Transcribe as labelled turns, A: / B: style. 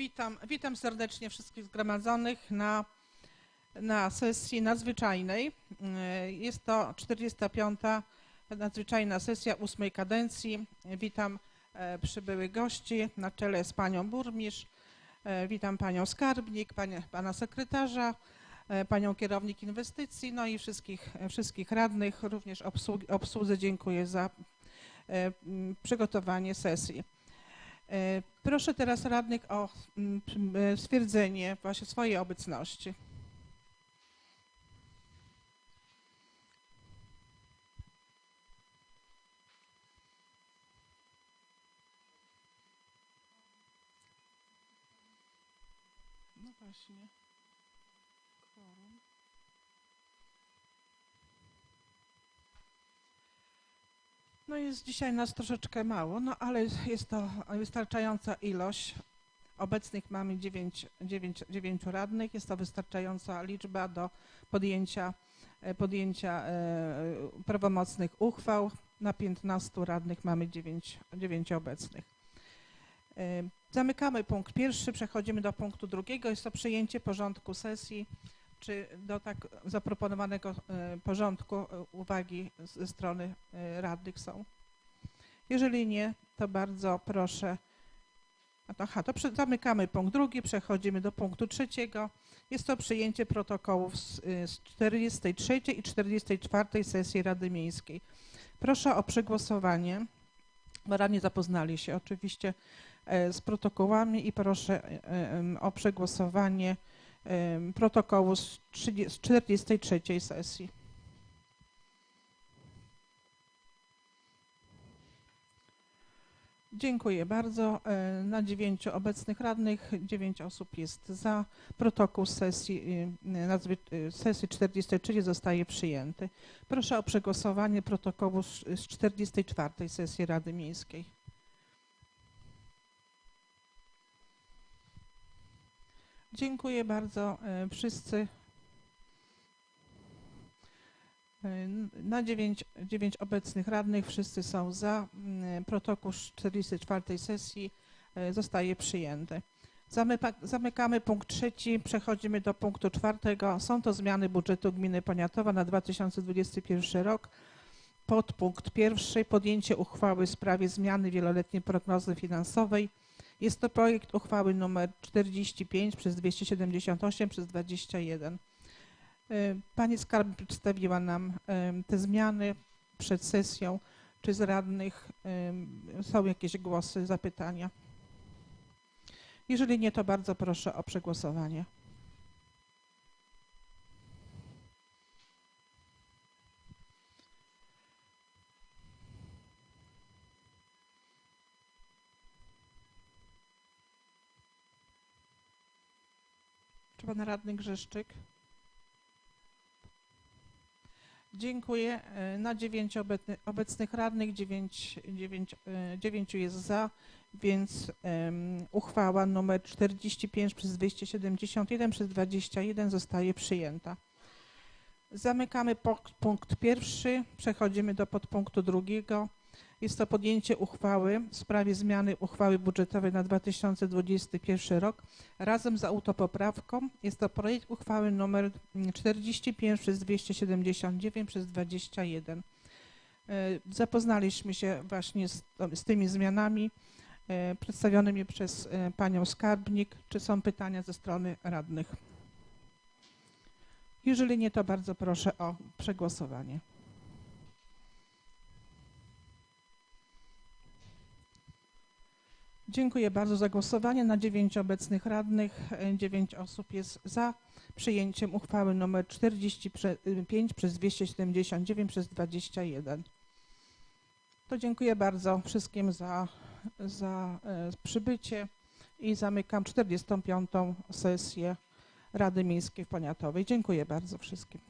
A: Witam, witam serdecznie wszystkich zgromadzonych na, na sesji nadzwyczajnej. E, Jest to 45. nadzwyczajna sesja ósmej kadencji. Witam e, przybyłych gości na czele z panią burmistrz. E, Witam panią skarbnik, panie, pana sekretarza, panią kierownik inwestycji, no i wszystkich, wszystkich radnych. Również obsługi, obsłudze dziękuję za przygotowanie sesji. E, Proszę teraz radnych o mm, e, stwierdzenie właśnie swojej obecności. No właśnie. Kworum. No jest dzisiaj nas troszeczkę mało, no ale jest to wystarczająca ilość. Obecnych mamy 9, 9, 9 radnych. Jest to wystarczająca liczba do podjęcia, e, podjęcia e, prawomocnych uchwał. Na 15 radnych mamy 9, 9 obecnych. E, Zamykamy punkt pierwszy, przechodzimy do punktu drugiego. Jest to przyjęcie porządku sesji. Czy do tak zaproponowanego e, porządku e, uwagi ze strony e, radnych są? Jeżeli nie, to bardzo proszę. Aha, to zamykamy punkt drugi, przechodzimy do punktu trzeciego. Jest to przyjęcie protokołów z, y, z 43 i 44 sesji Rady Miejskiej. Proszę o przegłosowanie, bo radni zapoznali się oczywiście z protokołami i proszę o przegłosowanie protokołu z 30 z 43 sesji. Dziękuję bardzo. E, Na dziewięciu obecnych radnych dziewięć osób jest za. Protokół sesji, y, nadzwy- y, sesji 43 zostaje przyjęty. Proszę o przegłosowanie protokołu z 44 sesji Rady Miejskiej. Dziękuję bardzo e, wszyscy. E, Na dziewięć, dziewięć obecnych radnych wszyscy są za. Protokół z 44 sesji e, zostaje przyjęty. Zamyka, zamykamy punkt trzeci, przechodzimy do punktu czwartego. Są to zmiany budżetu gminy Poniatowa na 2021 rok. Podpunkt pierwszy, podjęcie uchwały w sprawie zmiany wieloletniej prognozy finansowej. Jest to projekt uchwały nr 45 przez 278 przez 21. Y, Pani skarbnik przedstawiła nam te zmiany przed sesją. Czy z radnych są jakieś głosy, zapytania? Jeżeli nie, to bardzo proszę o przegłosowanie. Czy pan radny Grzeszczyk? Dziękuję. E, Na dziewięciu obecny- obecnych radnych dziewięć, dziewięć, e, dziewięciu jest za, więc em, uchwała nr 45 przez 271 przez 21 zostaje przyjęta. Zamykamy punkt pierwszy, przechodzimy do podpunktu drugiego. Jest to podjęcie uchwały w sprawie zmiany uchwały budżetowej na 2021 rok razem z autopoprawką. Jest to projekt uchwały nr 45 przez 279 przez 21. E, Zapoznaliśmy się właśnie z, z tymi zmianami e, przedstawionymi przez e, panią skarbnik. Czy są pytania ze strony radnych? Jeżeli nie, to bardzo proszę o przegłosowanie. Dziękuję bardzo za głosowanie. Na dziewięć obecnych radnych, e, dziewięć osób jest za przyjęciem uchwały nr 45 przez 279 przez 21. To dziękuję bardzo wszystkim za, za e, przybycie i zamykam 45. sesję Rady Miejskiej w Poniatowej. Dziękuję bardzo wszystkim.